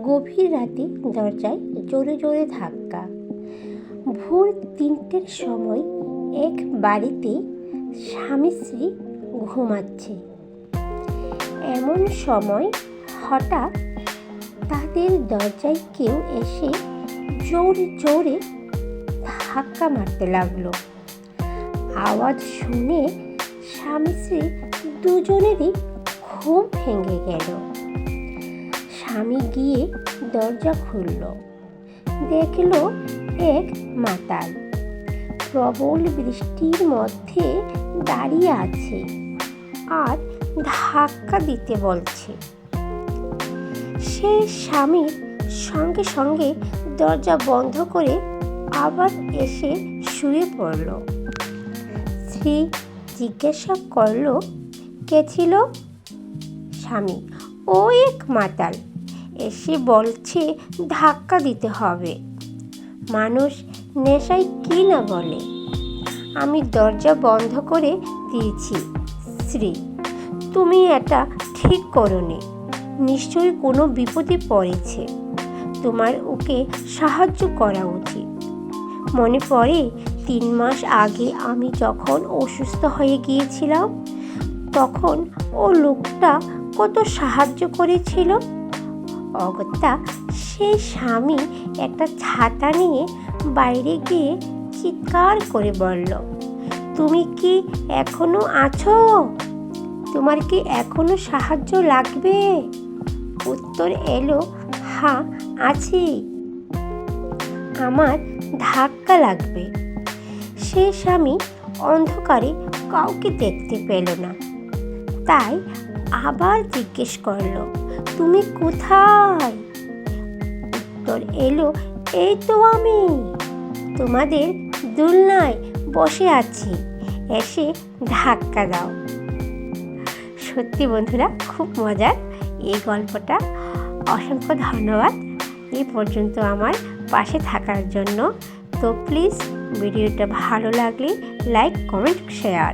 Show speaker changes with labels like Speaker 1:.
Speaker 1: গভীর রাতে দরজায় জোরে জোরে ধাক্কা। ভোর তিনটের সময় এক বাড়িতে স্বামী স্ত্রী ঘুমাচ্ছে। এমন সময় হঠাৎ তাদের দরজায় কেউ এসে জোরে জোরে ধাক্কা মারতে লাগল। আওয়াজ শুনে স্বামী স্ত্রী দুজনেরই ঘুম ভেঙে গেল। স্বামী গিয়ে দরজা খুলল। দেখল এক মাতাল। প্রবল বৃষ্টির মধ্যে দাঁড়িয়ে আছে আর ধাক্কা দিতে বলছে। সে স্বামীর সঙ্গে সঙ্গে দরজা বন্ধ করে আবার এসে শুয়ে পড়ল। স্ত্রী জিজ্ঞাসা করল, কে ছিল? স্বামী। ও এক মাতাল। এসে বলছে, ধাক্কা দিতে হবে। মানুষ নেশায় কি না বলে? আমি দরজা বন্ধ করে দিয়েছি। স্ত্রী তুমি এটা ঠিক করনি। নিশ্চয়ই কোনো বিপদে পড়েছে। তোমার ওকে সাহায্য করা উচিত। মনে পড়ে, তিন মাস আগে আমি যখন অসুস্থ হয়ে গিয়েছিলাম, তখন ও লোকটা কত সাহায্য করেছিল? অগত্যা সেই স্বামী একটা ছাতা নিয়ে বাইরে গিয়ে চিৎকার করে বলল, তুমি কি এখনও আছো? তোমার কি এখনও সাহায্য লাগবে? উত্তর এলো, হা, আছি। আমার ধাক্কা লাগবে। সে স্বামী অন্ধকারে কাউকে দেখতে পেল না। তাই আবার জিজ্ঞেস করল তুমি কোথায়? উত্তর এলো, এই তো আমি। তোমাদের দুলনায় বসে আছি। এসে ধাক্কা দাও। সত্যি বন্ধুরা, খুব মজার। এই গল্পটা অসংখ্য ধন্যবাদ। এই পর্যন্ত আমার পাশে থাকার জন্য। তো প্লিজ ভিডিওটা ভালো লাগলে লাইক কমেন্ট শেয়ার